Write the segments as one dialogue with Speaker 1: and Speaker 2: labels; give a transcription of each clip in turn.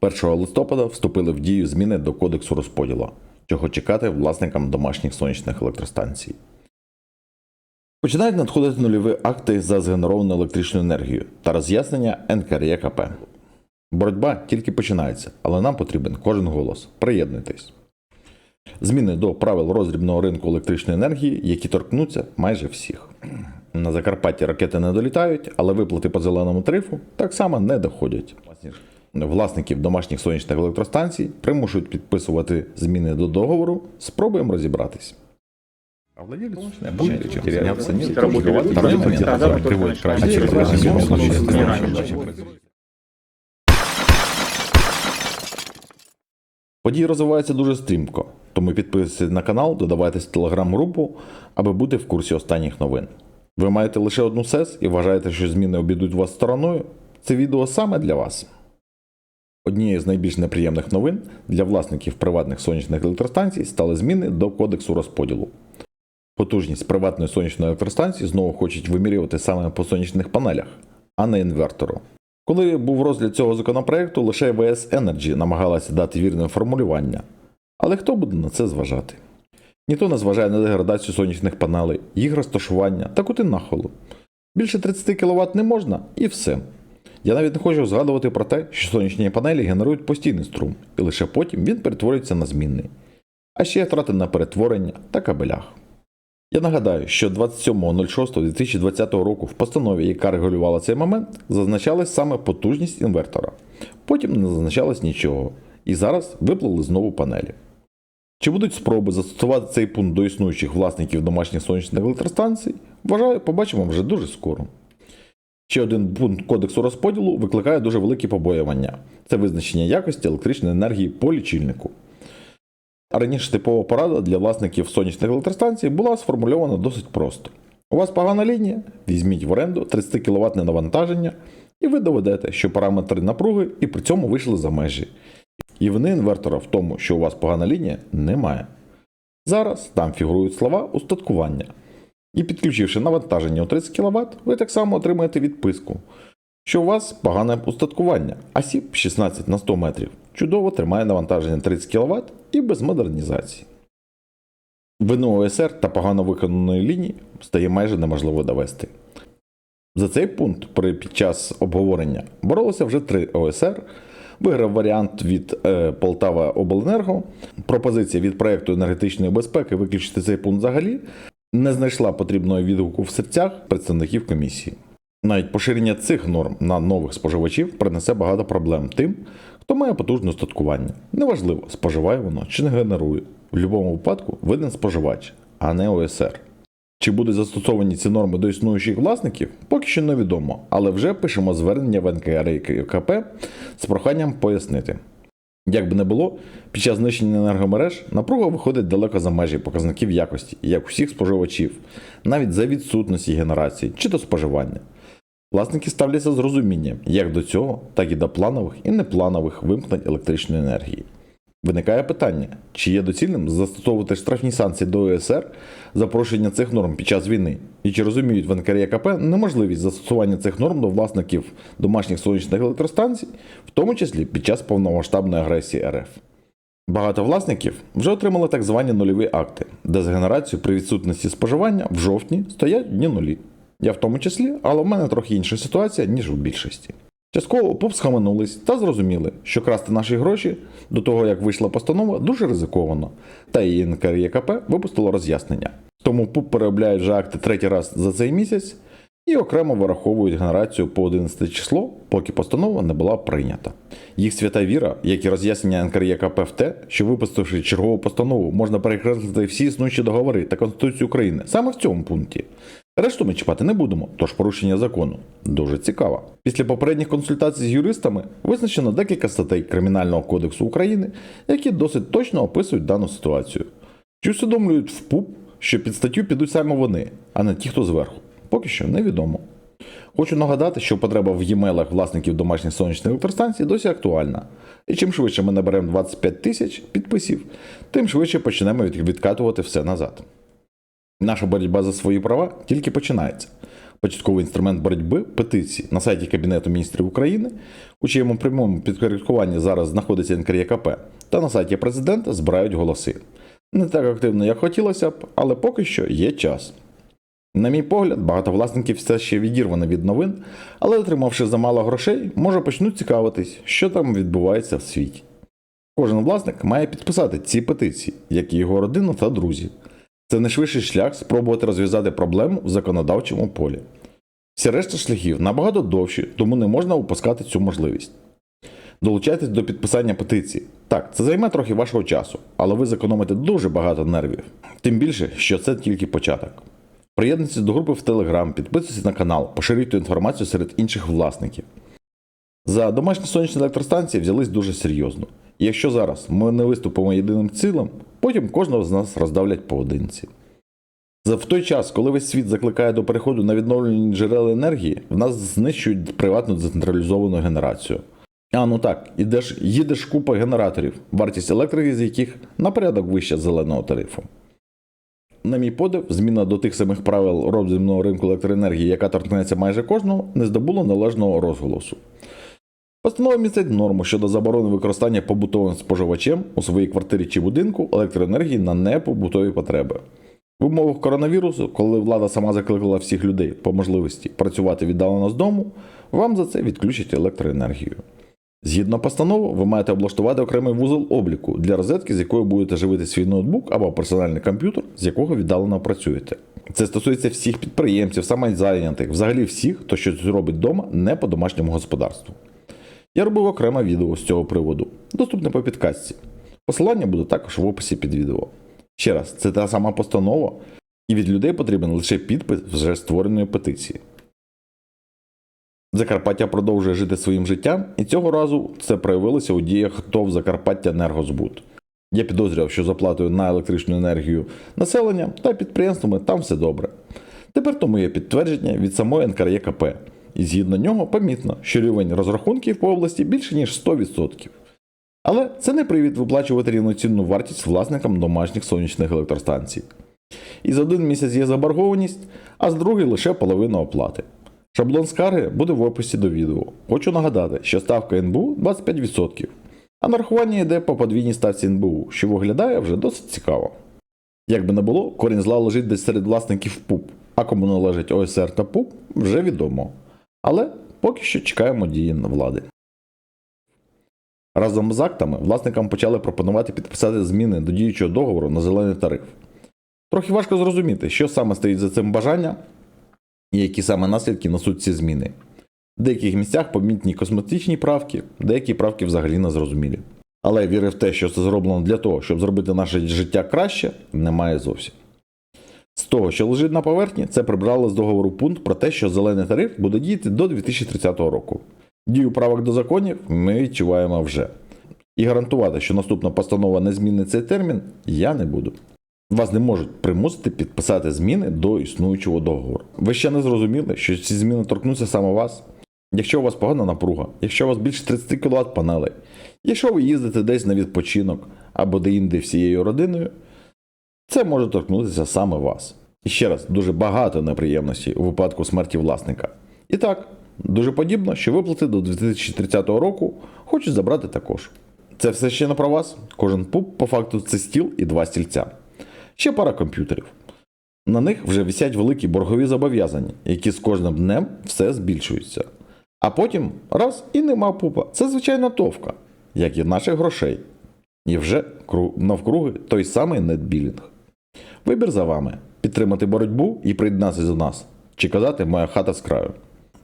Speaker 1: 1 листопада вступили в дію зміни до Кодексу розподілу, чого чекати власникам домашніх сонячних електростанцій. Починають надходити нульові акти за згенеровану електричну енергію та роз'яснення НКРЄКП. Боротьба тільки починається, але нам потрібен кожен голос. Приєднуйтесь. Зміни до правил роздрібного ринку електричної енергії, які торкнуться майже всіх. На Закарпатті ракети не долітають, але виплати по зеленому тарифу так само не доходять. Власників домашніх сонячних електростанцій примушують підписувати зміни до договору. Спробуємо розібратись. А владелец теряться нет, второй момент
Speaker 2: Тогда
Speaker 1: приводит к
Speaker 2: только- через
Speaker 1: серьезным
Speaker 2: раз
Speaker 1: случаям.
Speaker 2: не раньше.
Speaker 1: Події розвиваються дуже стрімко, тому підписуйтесь на канал, додавайтесь в телеграм-групу, аби бути в курсі останніх новин. Ви маєте лише одну СЕС і вважаєте, що зміни обійдуть вас стороною? Це відео саме для вас. Однією з найбільш неприємних новин для власників приватних сонячних електростанцій стали зміни до кодексу розподілу. Потужність приватної сонячної електростанції знову хочуть вимірювати саме по сонячних панелях, а не інвертору. Коли був розгляд цього законопроекту, лише ВС Energy намагалася дати вірне формулювання. Але хто буде на це зважати? Ніхто не зважає на деградацію сонячних панелей, їх розташування та кути нахилу. Більше 30 кВт не можна і все. Я навіть не хочу згадувати про те, що сонячні панелі генерують постійний струм, і лише потім він перетворюється на змінний. А ще втрати на перетворення та кабелях. Я нагадаю, що 27.06.2020 року в постанові, яка регулювала цей момент, зазначалась саме потужність інвертора. Потім не зазначалось нічого. І зараз виплили знову панелі. Чи будуть спроби застосувати цей пункт до існуючих власників домашніх сонячних електростанцій? Вважаю, побачимо вже дуже скоро. Ще один пункт кодексу розподілу викликає дуже великі побоювання це визначення якості електричної енергії по лічильнику. Раніше типова порада для власників сонячних електростанцій була сформульована досить просто. У вас погана лінія, візьміть в оренду 30 кВт навантаження, і ви доведете, що параметри напруги і при цьому вийшли за межі. І вини інвертора в тому, що у вас погана лінія, немає. Зараз там фігурують слова устаткування. І підключивши навантаження у 30 кВт, ви так само отримаєте відписку, що у вас погане устаткування, а сіп 16 на 100 метрів чудово тримає навантаження 30 кВт і без модернізації. Вину ОСР та погано виконаної лінії стає майже неможливо довести. За цей пункт при під час обговорення боролося вже три ОСР. Виграв варіант від е, Полтава Обленерго. Пропозиція від проєкту енергетичної безпеки виключити цей пункт взагалі не знайшла потрібного відгуку в серцях представників комісії. Навіть поширення цих норм на нових споживачів принесе багато проблем тим, хто має потужне устаткування. Неважливо, споживає воно чи не генерує. В будь-якому випадку винен споживач, а не ОСР. Чи будуть застосовані ці норми до існуючих власників, поки що невідомо, але вже пишемо звернення в НКР і КП з проханням пояснити. Як би не було, під час знищення енергомереж напруга виходить далеко за межі показників якості, як усіх споживачів, навіть за відсутності генерації чи до споживання. Власники ставляться з розумінням як до цього, так і до планових і непланових вимкнень електричної енергії. Виникає питання, чи є доцільним застосовувати штрафні санкції до ОСР за порушення цих норм під час війни, і чи розуміють в НКРЄКП неможливість застосування цих норм до власників домашніх сонячних електростанцій, в тому числі під час повномасштабної агресії РФ. Багато власників вже отримали так звані нульові акти, де з генерацією при відсутності споживання в жовтні стоять дні нулі. Я в тому числі, але в мене трохи інша ситуація, ніж у більшості. Частково ПУП схаменулись та зрозуміли, що красти наші гроші до того, як вийшла постанова, дуже ризиковано, та і НКРЄКП випустило роз'яснення. Тому ПУП переробляють вже акти третій раз за цей місяць і окремо вираховують генерацію по 11 число, поки постанова не була прийнята. Їх свята віра, як і роз'яснення НКРЄКП в те, що випустивши чергову постанову, можна перекреслити всі існуючі договори та Конституцію України саме в цьому пункті. Решту ми чіпати не будемо, тож порушення закону. Дуже цікаво. Після попередніх консультацій з юристами визначено декілька статей Кримінального кодексу України, які досить точно описують дану ситуацію. Чи усвідомлюють в ПУП, що під статтю підуть саме вони, а не ті, хто зверху? Поки що невідомо. Хочу нагадати, що потреба в e-mailах власників домашніх сонячних електростанцій досі актуальна. І чим швидше ми наберемо 25 тисяч підписів, тим швидше почнемо відкатувати все назад. Наша боротьба за свої права тільки починається. Початковий інструмент боротьби петиції на сайті Кабінету міністрів України, у чиєму прямому підпорядкуванні зараз знаходиться НКРЄКП, та на сайті президента збирають голоси. Не так активно, як хотілося б, але поки що є час. На мій погляд, багато власників все ще відірвані від новин, але отримавши замало грошей, може почнуть цікавитись, що там відбувається в світі. Кожен власник має підписати ці петиції, як і його родина та друзі. Це найшвидший шлях спробувати розв'язати проблему в законодавчому полі. Всі решта шляхів набагато довші, тому не можна упускати цю можливість. Долучайтесь до підписання петиції. Так, це займе трохи вашого часу, але ви зекономите дуже багато нервів. Тим більше, що це тільки початок. Приєднуйтесь до групи в Telegram, підписуйтесь на канал, поширюйте інформацію серед інших власників. За домашні сонячні електростанції взялись дуже серйозно. Якщо зараз ми не виступимо єдиним цілим, потім кожного з нас роздавлять поодинці. За в той час, коли весь світ закликає до переходу на відновлені джерела енергії, в нас знищують приватну децентралізовану генерацію. А ну так, ідеш, їдеш купа генераторів, вартість електрики з яких на порядок вища зеленого тарифу. На мій подив, зміна до тих самих правил розмінного ринку електроенергії, яка торкнеться майже кожного, не здобула належного розголосу. Постанова містить норму щодо заборони використання побутовим споживачем у своїй квартирі чи будинку електроенергії на непобутові потреби. В умовах коронавірусу, коли влада сама закликала всіх людей по можливості працювати віддалено з дому, вам за це відключать електроенергію. Згідно постанови, ви маєте облаштувати окремий вузол обліку для розетки, з якою будете живити свій ноутбук або персональний комп'ютер, з якого віддалено працюєте. Це стосується всіх підприємців, самозайнятих, взагалі всіх, хто щось робить вдома не по домашньому господарству. Я робив окреме відео з цього приводу, доступне по підкастці. Посилання буде також в описі під відео. Ще раз, це та сама постанова, і від людей потрібен лише підпис вже створеної петиції. Закарпаття продовжує жити своїм життям, і цього разу це проявилося у діях ТОВ Закарпаття Енергозбут. Я підозрював, що з оплатою на електричну енергію населення та підприємствами там все добре. Тепер тому є підтвердження від самої НКРЄКП, і згідно нього помітно, що рівень розрахунків по області більше ніж 100%. Але це не привід виплачувати рівноцінну вартість власникам домашніх сонячних електростанцій. І за один місяць є заборгованість, а з другий лише половина оплати. Шаблон скарги буде в описі до відео. Хочу нагадати, що ставка НБУ 25%, а нарахування йде по подвійній ставці НБУ, що виглядає вже досить цікаво. Як би не було, корінь зла лежить десь серед власників ПУП, а кому належить ОСР та ПУП, вже відомо. Але поки що чекаємо дії влади. Разом з актами власникам почали пропонувати підписати зміни до діючого договору на зелений тариф. Трохи важко зрозуміти, що саме стоїть за цим бажанням і які саме наслідки несуть ці зміни. В деяких місцях помітні косметичні правки, деякі правки взагалі не зрозумілі. Але віри в те, що це зроблено для того, щоб зробити наше життя краще, немає зовсім. З того, що лежить на поверхні, це прибрали з договору пункт про те, що зелений тариф буде діяти до 2030 року. Дію правок до законів ми відчуваємо вже. І гарантувати, що наступна постанова не змінить цей термін, я не буду. Вас не можуть примусити підписати зміни до існуючого договору. Ви ще не зрозуміли, що ці зміни торкнуться саме вас. Якщо у вас погана напруга, якщо у вас більше 30 кВт панелей, якщо ви їздите десь на відпочинок або де-інде всією родиною, це може торкнутися саме вас. І ще раз, дуже багато неприємностей у випадку смерті власника. І так, дуже подібно, що виплати до 2030 року хочуть забрати також. Це все ще не про вас. Кожен пуп, по факту, це стіл і два стільця. Ще пара комп'ютерів. На них вже висять великі боргові зобов'язання, які з кожним днем все збільшуються. А потім раз і нема пупа. Це звичайна товка, як і наших грошей. І вже навкруги той самий нетбілінг. Вибір за вами: підтримати боротьбу і приєднатися до нас, чи казати моя хата з краю.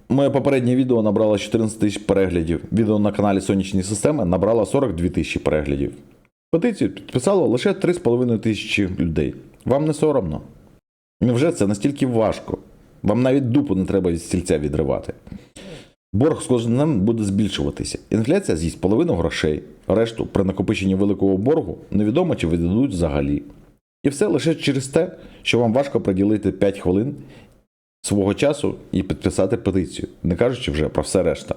Speaker 1: Моє попереднє відео набрало 14 тисяч переглядів. Відео на каналі Сонячні системи набрало 42 тисячі переглядів. Петицію підписало лише 3,5 тисячі людей. Вам не соромно? Невже це настільки важко? Вам навіть дупу не треба від стільця відривати. Борг з кожним днем буде збільшуватися. Інфляція з'їсть половину грошей, решту при накопиченні великого боргу невідомо чи видадуть взагалі. І все лише через те, що вам важко приділити 5 хвилин свого часу і підписати петицію, не кажучи вже про все решта.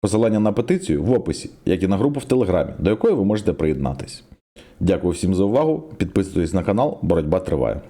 Speaker 1: Посилання на петицію в описі, як і на групу в Телеграмі, до якої ви можете приєднатись. Дякую всім за увагу. Підписуйтесь на канал, боротьба триває.